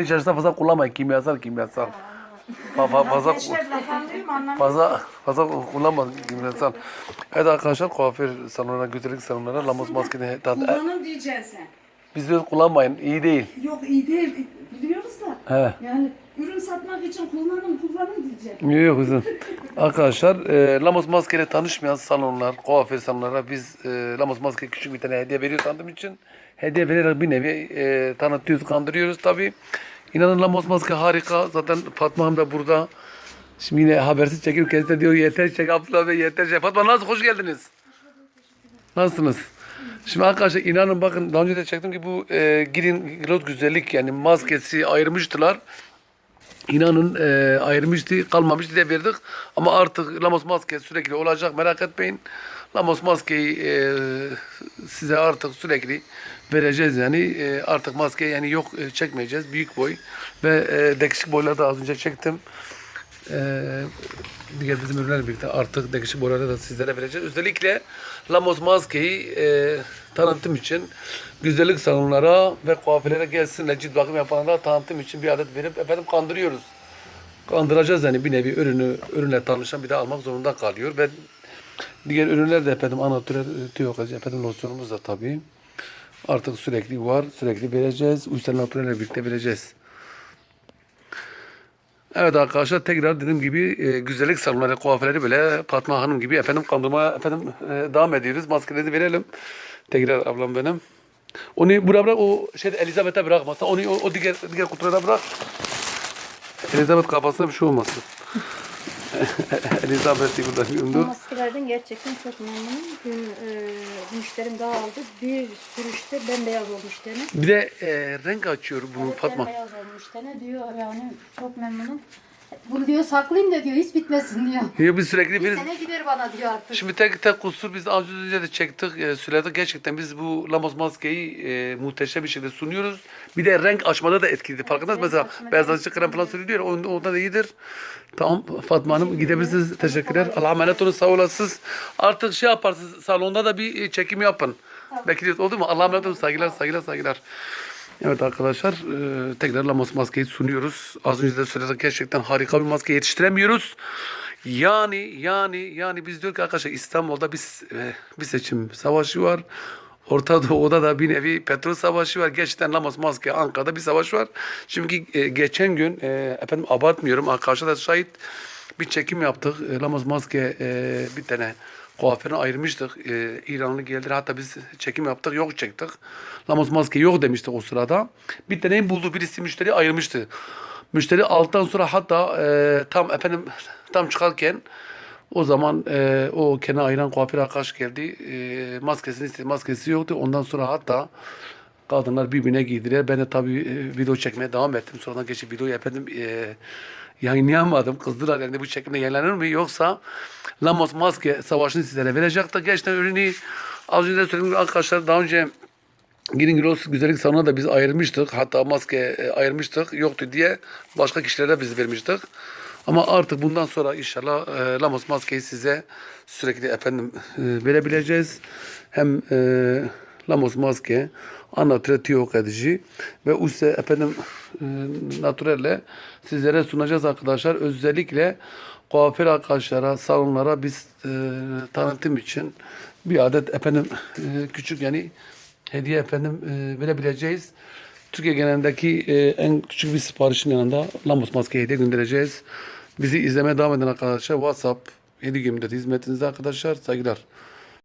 İçerisinde fazla kullanmayın. Kimyasal kimyasal. Fa- fa- fazla Gençler fazla fazla kullanma kimyasal. Evet arkadaşlar kuaför salonuna, güzellik salonlarına Lamos maskeni tat. Kullanın diyeceksin sen. Biz diyoruz kullanmayın. iyi değil. Yok iyi değil biliyoruz da. He. Yani ürün satmak için kullanın kullanın diyeceksin. Yok kızım. Arkadaşlar e, Lamos Maske ile tanışmayan salonlar, kuaför salonlara biz e, Lamos Maske küçük bir tane hediye veriyor tanıdığım için. Hediye vererek bir nevi e, tanıtıyoruz, kandırıyoruz tabi. İnanın Lamos Maske harika. Zaten Fatma Hanım da burada. Şimdi yine habersiz çekip kendisi diyor yeter çek Abdullah Bey yeter çek. Fatma nasıl hoş geldiniz? Nasılsınız? Şimdi arkadaşlar inanın bakın daha önce de çektim ki bu e, girin Glot güzellik yani maskesi ayırmıştılar. İnanın e, ayırmıştı, kalmamıştı diye verdik. Ama artık Lamos maske sürekli olacak merak etmeyin. Lamos maskeyi e, size artık sürekli vereceğiz yani. E, artık maske yani yok e, çekmeyeceğiz. Büyük boy ve e, dekişik boyları da az önce çektim. Diğer bizim ürünlerle birlikte artık dekişik boyları da sizlere vereceğiz. Özellikle Lamos maskeyi e, tanıtım için güzellik salonlara ve kuaförlere gelsinler cilt bakım yapanlara tanıtım için bir adet verip efendim kandırıyoruz. Kandıracağız yani bir nevi ürünü ürünle tanışan bir de almak zorunda kalıyor ve diğer ürünler de efendim anatürel tiyokacı efendim losyonumuz da tabii. Artık sürekli var. Sürekli vereceğiz. Uysal Natural'le birlikte vereceğiz. Evet arkadaşlar tekrar dediğim gibi e, güzellik salonları, kuaförleri böyle Fatma Hanım gibi efendim kandırmaya efendim e, devam ediyoruz. Maskeleri verelim. Tekrar ablam benim. Onu buraya bırak o şeyde Elizabeth'e bırakma. Onu o, o diğer, diğer kutulara bırak. Elizabeth kafasına bir şey olmasın. Elizabeth'i bir Bu maskelerden gerçekten çok memnunum. Dün e, müşterim daha aldı. Bir sürüşte bembeyaz olmuş tene. Bir de e, renk açıyor bunu Evet, Fatma. Bembeyaz olmuş tene diyor yani çok memnunum. Bunu diyor saklayayım da diyor hiç bitmesin diyor. Ya biz sürekli Bir bir sene gider bana diyor artık. Şimdi tek tek kusur biz az önce de çektik, e, söyledik. Gerçekten biz bu Lamos maskeyi e, muhteşem bir şekilde sunuyoruz. Bir de renk açmada da etkili. Farkındasınız renk mesela beyazlatıcı krem falan sürülüyor. Onda, onda da iyidir. Tamam Fatma Hanım gidebilirsiniz. Teşekkürler. Allah'a emanet olun. Sağ olasınız. Artık şey yaparsınız. Salonda da bir çekim yapın. Bekliyoruz. Oldu mu? Allah'a emanet olun. Saygılar, saygılar, saygılar. Evet arkadaşlar e, tekrar Lamos maskeyi sunuyoruz. Az önce de söyledik gerçekten harika bir maske yetiştiremiyoruz. Yani yani yani biz diyor ki arkadaşlar İstanbul'da bir, e, bir seçim savaşı var. Orta Doğu'da da bir nevi petrol savaşı var. Gerçekten Lamos maske Ankara'da bir savaş var. Çünkü e, geçen gün e, efendim abartmıyorum arkadaşlar da şahit bir çekim yaptık. E, Lamos maske e, bir tane kuaförüne ayırmıştık. E, İranlı geldi. Hatta biz çekim yaptık. Yok çektik. Lamos maske yok demişti o sırada. Bir tane buldu. Birisi müşteri ayırmıştı. Müşteri alttan sonra hatta e, tam efendim tam çıkarken o zaman e, o kenar ayıran kuaför arkadaş geldi. E, maskesini istedi. Maskesi yoktu. Ondan sonra hatta kadınlar birbirine giydiler. Ben de tabii e, video çekmeye devam ettim. Sonradan geçip videoyu efendim e, yayınlayamadım. Kızdılar yani bu çekimde yayınlanır mı? Yoksa Lamos maske savaşını sizlere verecekti. Gerçekten ürünü az önce de söylediğim gibi arkadaşlar daha önce Girin Gros güzellik salonuna da biz ayırmıştık. Hatta maske e, ayırmıştık. Yoktu diye başka kişilere biz vermiştik. Ama artık bundan sonra inşallah e, Lamos maskeyi size sürekli efendim e, verebileceğiz. Hem e, Lamos maske, anatre tiyok edici ve use efendim e, naturelle sizlere sunacağız arkadaşlar. Özellikle kuaför arkadaşlara, salonlara biz e, tanıtım için bir adet efendim e, küçük yani hediye efendim e, verebileceğiz. Türkiye genelindeki e, en küçük bir siparişin yanında Lamos maske hediye göndereceğiz. Bizi izlemeye devam eden arkadaşlar WhatsApp 7 hizmetinizde arkadaşlar. Saygılar.